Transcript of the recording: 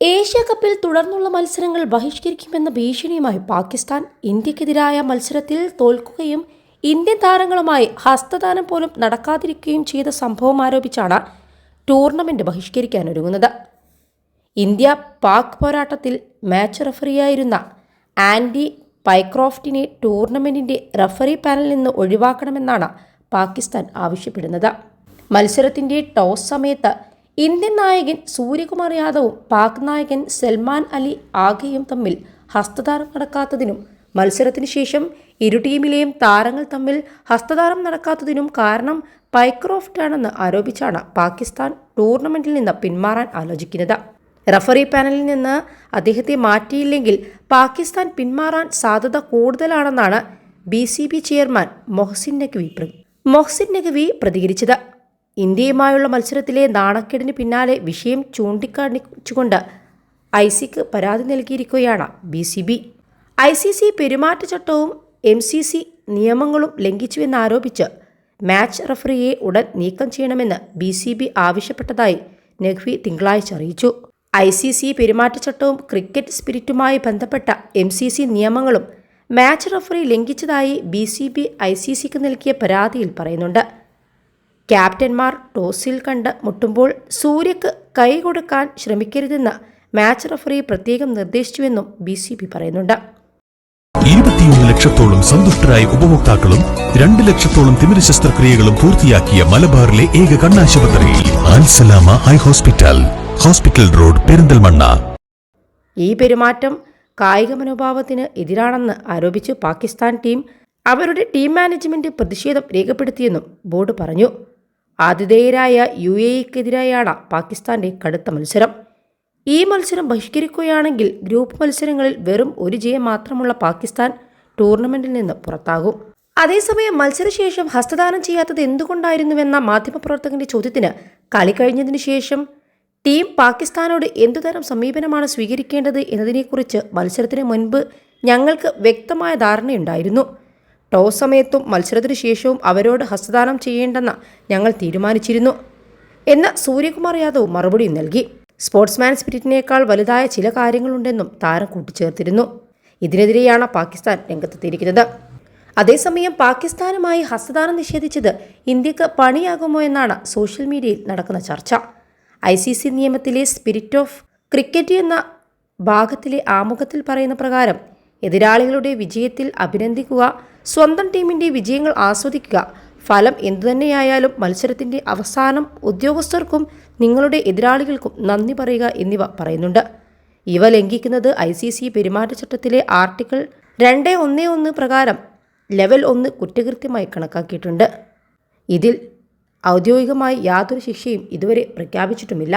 Asia കപ്പിൽ തുടർന്നുള്ള മത്സരങ്ങൾ ബഹിഷ്കരിക്കുമെന്ന ഭീഷണിയുമായി പാകിസ്ഥാൻ ഇന്ത്യക്കെതിരായ മത്സരത്തിൽ തോൽക്കുകയും ഇന്ത്യൻ താരങ്ങളുമായി ഹസ്തദാനം പോലും നടക്കാതിരിക്കുകയും ചെയ്ത സംഭവം ആരോപിച്ചാണ് ടൂർണമെന്റ് ബഹിഷ്കരിക്കാനൊരുങ്ങുന്നത്. ഇന്ത്യ പാക് പോരാട്ടത്തിൽ മാച്ച് റഫറിയായിരുന്ന ആൻഡി പൈക്രോഫ്റ്റിനെ ടൂർണമെന്റിന്റെ റഫറി പാനലിൽ നിന്ന് ഒഴിവാക്കണമെന്നാണ് പാകിസ്ഥാൻ ആവശ്യപ്പെടുന്നത്. മത്സരത്തിന്റെ ടോസ് സമയത്ത് ഇന്ത്യൻ നായകൻ സൂര്യകുമാർ യാദവും പാക് നായകൻ സൽമാൻ അലി ആഗയും തമ്മിൽ ഹസ്തദാനം നടക്കാത്തതിനും മത്സരത്തിന് ശേഷം ഇരു ടീമിലെയും താരങ്ങൾ തമ്മിൽ ഹസ്തദാനം നടക്കാത്തതിനും കാരണം പൈക്രോഫ്റ്റ് ആണെന്ന് ആരോപിച്ചാണ് പാകിസ്ഥാൻ ടൂർണമെന്റിൽ നിന്ന് പിന്മാറാൻ ആലോചിക്കുന്നത്. റഫറി പാനലിൽ നിന്ന് അദ്ദേഹത്തെ മാറ്റിയില്ലെങ്കിൽ പാകിസ്ഥാൻ പിന്മാറാൻ സാധ്യത കൂടുതലാണെന്നാണ് ബി ചെയർമാൻ മൊഹസിൻ നഖ്വി മൊഹസിൻ നഖ്വി പ്രതികരിച്ചത്. ഇന്ത്യയുമായുള്ള മത്സരത്തിലെ നാണക്കേടിന് പിന്നാലെ വിഷയം ചൂണ്ടിക്കാണിച്ചുകൊണ്ട് ഐ സിക്ക് പരാതി നൽകിയിരിക്കുകയാണ് B C B. I C C പെരുമാറ്റച്ചട്ടവും M C C നിയമങ്ങളും ലംഘിച്ചുവെന്നാരോപിച്ച് മാച്ച് റഫറിയെ ഉടൻ നീക്കം ചെയ്യണമെന്ന് ബി സി ബി ആവശ്യപ്പെട്ടതായി നഖ്വി തിങ്കളാഴ്ച അറിയിച്ചു. ഐ സി സി പെരുമാറ്റച്ചട്ടവും ക്രിക്കറ്റ് സ്പിരിറ്റുമായി ബന്ധപ്പെട്ട എം സി സി നിയമങ്ങളും മാച്ച് റഫറി ലംഘിച്ചതായി B C B I C സിക്ക് നൽകിയ പരാതിയിൽ പറയുന്നുണ്ട്. ക്യാപ്റ്റന്മാർ ടോസിൽ കണ്ട് മുട്ടുമ്പോൾ സൂര്യക്ക് കൈ കൊടുക്കാൻ ശ്രമിക്കരുതെന്ന് മാച്ച് റഫറി പ്രത്യേകം നിർദ്ദേശിച്ചുവെന്നും ബി സി പി പറയുന്നുണ്ട്. ഇരുപത്തിയൊന്ന് ലക്ഷത്തോളം സന്തുഷ്ടരായ ഉപഭോക്താക്കളും രണ്ട് ലക്ഷത്തോളം തിമിര ശസ്ത്രക്രിയകളും പൂർത്തിയാക്കിയ മലബാറിലെ ഏക കണ്ണാശുപത്രി ആൻസലാമ high hospital hospital road Perinthalmanna. ഈ പെരുമാറ്റം കായിക മനോഭാവത്തിന് എതിരാണെന്ന് ആരോപിച്ച് പാകിസ്ഥാൻ ടീം അവരുടെ ടീം മാനേജ്മെന്റ് പ്രതിഷേധം രേഖപ്പെടുത്തിയെന്നും ബോർഡ് പറഞ്ഞു. ആതിഥേയരായ യു എ ഇക്കെതിരായാണ് പാകിസ്ഥാന്റെ കടുത്ത മത്സരം. ഈ മത്സരം ബഹിഷ്കരിക്കുകയാണെങ്കിൽ ഗ്രൂപ്പ് മത്സരങ്ങളിൽ വെറും ഒരു ജയം മാത്രമുള്ള പാകിസ്ഥാൻ ടൂർണമെന്റിൽ നിന്ന് പുറത്താകും. അതേസമയം മത്സരശേഷം ഹസ്തദാനം ചെയ്യാത്തത് എന്തുകൊണ്ടായിരുന്നുവെന്ന മാധ്യമപ്രവർത്തകന്റെ ചോദ്യത്തിന് കളി കഴിഞ്ഞതിനു ശേഷം ടീം പാകിസ്ഥാനോട് എന്തുതരം സമീപനമാണ് സ്വീകരിക്കേണ്ടത് എന്നതിനെക്കുറിച്ച് മത്സരത്തിന് മുൻപ് ഞങ്ങൾക്ക് വ്യക്തമായ ധാരണയുണ്ടായിരുന്നു. ടോസ് സമയത്തും മത്സരത്തിന് ശേഷവും അവരോട് ഹസ്തദാനം ചെയ്യേണ്ടെന്ന് ഞങ്ങൾ തീരുമാനിച്ചിരുന്നു. എന്ന് സൂര്യകുമാർ യാദവ് മറുപടി നൽകി. സ്പോർട്സ്മാൻ സ്പിരിറ്റിനേക്കാൾ വലുതായ ചില കാര്യങ്ങളുണ്ടെന്നും താരം കൂട്ടിച്ചേർത്തിരുന്നു. ഇതിനെതിരെയാണ് പാകിസ്ഥാൻ രംഗത്തെത്തിയിരിക്കുന്നത്. അതേസമയം പാകിസ്ഥാനുമായി ഹസ്തദാനം നിഷേധിച്ചത് ഇന്ത്യയ്ക്ക് പണിയാകുമോ എന്നാണ് സോഷ്യൽ മീഡിയയിൽ നടക്കുന്ന ചർച്ച. ഐ സി സി നിയമത്തിലെ സ്പിരിറ്റ് ഓഫ് ക്രിക്കറ്റ് എന്ന ഭാഗത്തിലെ ആമുഖത്തിൽ പറയുന്ന പ്രകാരം എതിരാളികളുടെ വിജയത്തിൽ അഭിനന്ദിക്കുക സ്വന്തം ടീമിന്റെ വിജയങ്ങൾ ആസ്വദിക്കുക ഫലം എന്തുതന്നെയായാലും മത്സരത്തിന്റെ അവസാനം ഉദ്യോഗസ്ഥർക്കും നിങ്ങളുടെ എതിരാളികൾക്കും നന്ദി പറയുക എന്നിവ പറയുന്നുണ്ട്. ഇവ ലംഘിക്കുന്നത് ഐ സി സി പെരുമാറ്റച്ചട്ടത്തിലെ ആർട്ടിക്കിൾ രണ്ട് ഒന്ന് ഒന്ന് പ്രകാരം ലെവൽ ഒന്ന് കുറ്റകൃത്യമായി കണക്കാക്കിയിട്ടുണ്ട്. ഇതിൽ ഔദ്യോഗികമായി യാതൊരു ശിക്ഷയും ഇതുവരെ പ്രഖ്യാപിച്ചിട്ടുമില്ല.